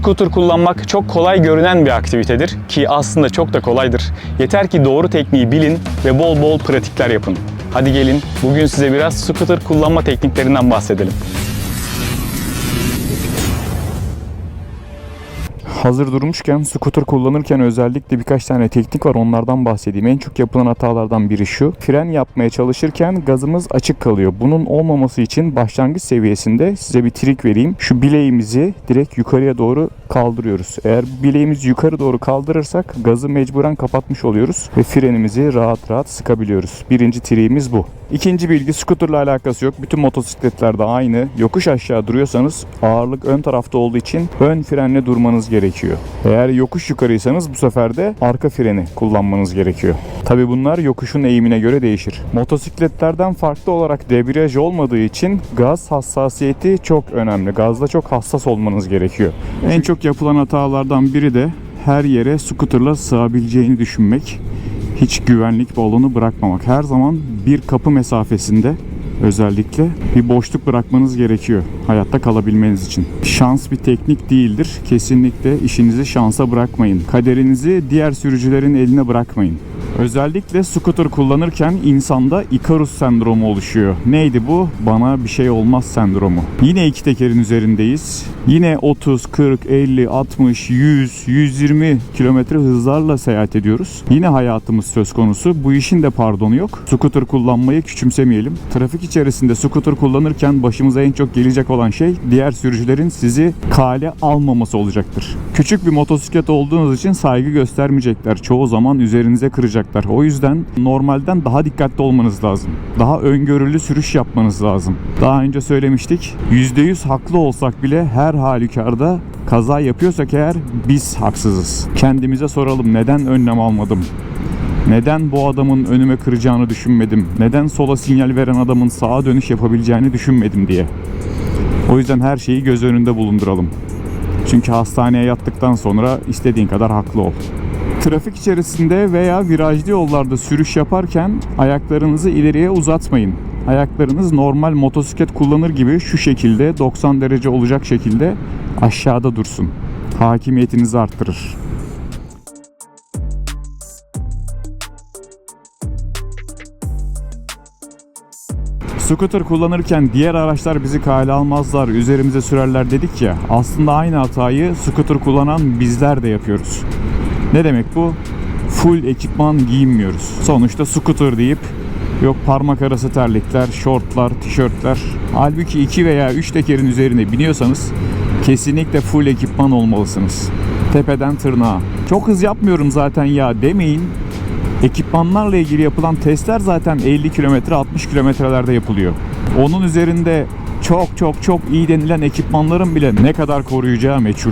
Scooter kullanmak çok kolay görünen bir aktivitedir ki aslında çok da kolaydır. Yeter ki doğru tekniği bilin ve bol bol pratikler yapın. Hadi gelin bugün size biraz scooter kullanma tekniklerinden bahsedelim. Hazır durmuşken scooter kullanırken özellikle birkaç tane teknik var onlardan bahsedeyim. En çok yapılan hatalardan biri şu. Fren yapmaya çalışırken gazımız açık kalıyor. Bunun olmaması için başlangıç seviyesinde size bir trik vereyim. Şu bileğimizi direkt yukarıya doğru kaldırıyoruz. Eğer bileğimizi yukarı doğru kaldırırsak gazı mecburen kapatmış oluyoruz ve frenimizi rahat rahat sıkabiliyoruz. Birinci triğimiz bu. İkinci bilgi scooterla alakası yok. Bütün motosikletlerde aynı. Yokuş aşağı duruyorsanız ağırlık ön tarafta olduğu için ön frenle durmanız gerekiyor. Eğer yokuş yukarıysanız bu sefer de arka freni kullanmanız gerekiyor. Tabi bunlar yokuşun eğimine göre değişir. Motosikletlerden farklı olarak debriyaj olmadığı için gaz hassasiyeti çok önemli. Gazda çok hassas olmanız gerekiyor. En çok yapılan hatalardan biri de her yere scooterla sığabileceğini düşünmek hiç güvenlik balonu bırakmamak. Her zaman bir kapı mesafesinde özellikle bir boşluk bırakmanız gerekiyor hayatta kalabilmeniz için. Şans bir teknik değildir. Kesinlikle işinizi şansa bırakmayın. Kaderinizi diğer sürücülerin eline bırakmayın. Özellikle scooter kullanırken insanda Icarus sendromu oluşuyor. Neydi bu? Bana bir şey olmaz sendromu. Yine iki tekerin üzerindeyiz. Yine 30, 40, 50, 60, 100, 120 kilometre hızlarla seyahat ediyoruz. Yine hayatımız söz konusu. Bu işin de pardonu yok. Scooter kullanmayı küçümsemeyelim. Trafik içerisinde scooter kullanırken başımıza en çok gelecek olan şey diğer sürücülerin sizi kale almaması olacaktır. Küçük bir motosiklet olduğunuz için saygı göstermeyecekler. Çoğu zaman üzerinize kıracaklar. O yüzden normalden daha dikkatli olmanız lazım. Daha öngörülü sürüş yapmanız lazım. Daha önce söylemiştik. %100 haklı olsak bile her halükarda kaza yapıyorsak eğer biz haksızız. Kendimize soralım neden önlem almadım? Neden bu adamın önüme kıracağını düşünmedim? Neden sola sinyal veren adamın sağa dönüş yapabileceğini düşünmedim diye. O yüzden her şeyi göz önünde bulunduralım. Çünkü hastaneye yattıktan sonra istediğin kadar haklı ol. Trafik içerisinde veya virajlı yollarda sürüş yaparken ayaklarınızı ileriye uzatmayın. Ayaklarınız normal motosiklet kullanır gibi şu şekilde 90 derece olacak şekilde aşağıda dursun. Hakimiyetinizi arttırır. Scooter kullanırken diğer araçlar bizi kale almazlar, üzerimize sürerler dedik ya. Aslında aynı hatayı scooter kullanan bizler de yapıyoruz. Ne demek bu? Full ekipman giyinmiyoruz. Sonuçta scooter deyip yok parmak arası terlikler, şortlar, tişörtler. Halbuki 2 veya 3 tekerin üzerine biniyorsanız kesinlikle full ekipman olmalısınız. Tepeden tırnağa. Çok hız yapmıyorum zaten ya demeyin. Ekipmanlarla ilgili yapılan testler zaten 50 kilometre 60 kilometrelerde yapılıyor. Onun üzerinde çok çok çok iyi denilen ekipmanların bile ne kadar koruyacağı meçhul.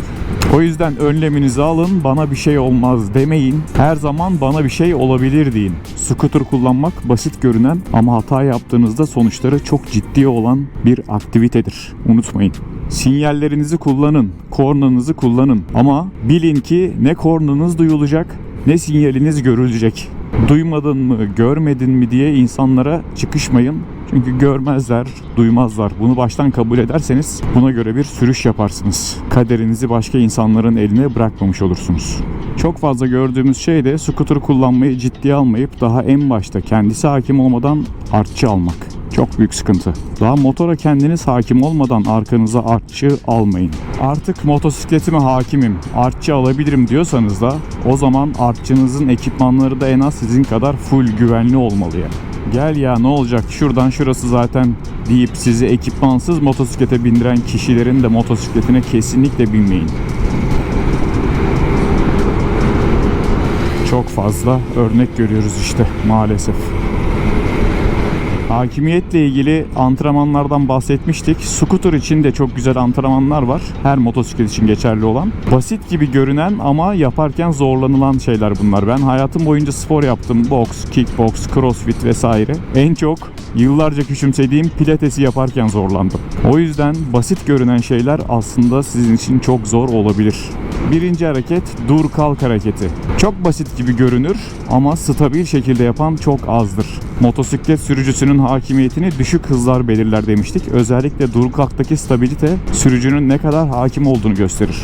O yüzden önleminizi alın, bana bir şey olmaz demeyin. Her zaman bana bir şey olabilir deyin. Scooter kullanmak basit görünen ama hata yaptığınızda sonuçları çok ciddi olan bir aktivitedir. Unutmayın. Sinyallerinizi kullanın, kornanızı kullanın ama bilin ki ne kornanız duyulacak ne sinyaliniz görülecek. Duymadın mı, görmedin mi diye insanlara çıkışmayın. Çünkü görmezler, duymazlar. Bunu baştan kabul ederseniz buna göre bir sürüş yaparsınız. Kaderinizi başka insanların eline bırakmamış olursunuz. Çok fazla gördüğümüz şey de scooter kullanmayı ciddiye almayıp daha en başta kendisi hakim olmadan artçı almak. Çok büyük sıkıntı. Daha motora kendiniz hakim olmadan arkanıza artçı almayın. Artık motosikletime hakimim, artçı alabilirim diyorsanız da o zaman artçınızın ekipmanları da en az sizin kadar full güvenli olmalı yani. Gel ya ne olacak şuradan şurası zaten deyip sizi ekipmansız motosiklete bindiren kişilerin de motosikletine kesinlikle binmeyin. Çok fazla örnek görüyoruz işte maalesef. Hakimiyetle ilgili antrenmanlardan bahsetmiştik. Scooter için de çok güzel antrenmanlar var. Her motosiklet için geçerli olan. Basit gibi görünen ama yaparken zorlanılan şeyler bunlar. Ben hayatım boyunca spor yaptım. Boks, kickbox, crossfit vesaire. En çok yıllarca küçümsediğim pilatesi yaparken zorlandım. O yüzden basit görünen şeyler aslında sizin için çok zor olabilir. Birinci hareket dur kalk hareketi. Çok basit gibi görünür ama stabil şekilde yapan çok azdır. Motosiklet sürücüsünün hakimiyetini düşük hızlar belirler demiştik. Özellikle dur kalktaki stabilite sürücünün ne kadar hakim olduğunu gösterir.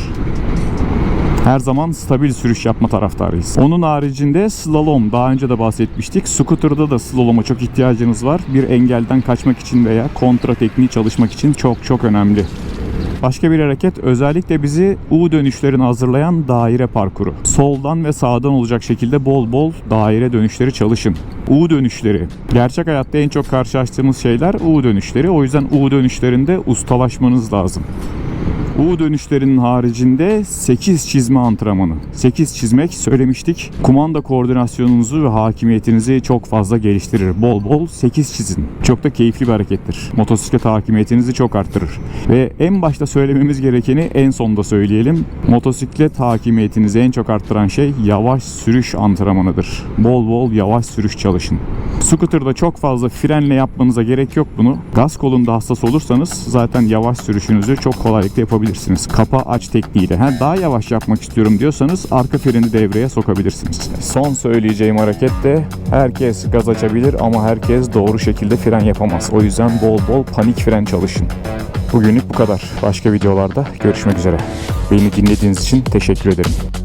Her zaman stabil sürüş yapma taraftarıyız. Onun haricinde slalom daha önce de bahsetmiştik. Scooter'da da slaloma çok ihtiyacınız var. Bir engelden kaçmak için veya kontra tekniği çalışmak için çok çok önemli. Başka bir hareket özellikle bizi U dönüşlerini hazırlayan daire parkuru. Soldan ve sağdan olacak şekilde bol bol daire dönüşleri çalışın. U dönüşleri. Gerçek hayatta en çok karşılaştığımız şeyler U dönüşleri. O yüzden U dönüşlerinde ustalaşmanız lazım. U dönüşlerinin haricinde 8 çizme antrenmanı. 8 çizmek söylemiştik. Kumanda koordinasyonunuzu ve hakimiyetinizi çok fazla geliştirir. Bol bol 8 çizin. Çok da keyifli bir harekettir. Motosiklet hakimiyetinizi çok arttırır. Ve en başta söylememiz gerekeni en sonda söyleyelim. Motosiklet hakimiyetinizi en çok arttıran şey yavaş sürüş antrenmanıdır. Bol bol yavaş sürüş çalışın. Scooter'da çok fazla frenle yapmanıza gerek yok bunu. Gaz kolunda hassas olursanız zaten yavaş sürüşünüzü çok kolaylıkla yapabilirsiniz. Kapa aç tekniğiyle. Ha, daha yavaş yapmak istiyorum diyorsanız arka freni devreye sokabilirsiniz. Son söyleyeceğim hareket de herkes gaz açabilir ama herkes doğru şekilde fren yapamaz. O yüzden bol bol panik fren çalışın. Bugünlük bu kadar. Başka videolarda görüşmek üzere. Beni dinlediğiniz için teşekkür ederim.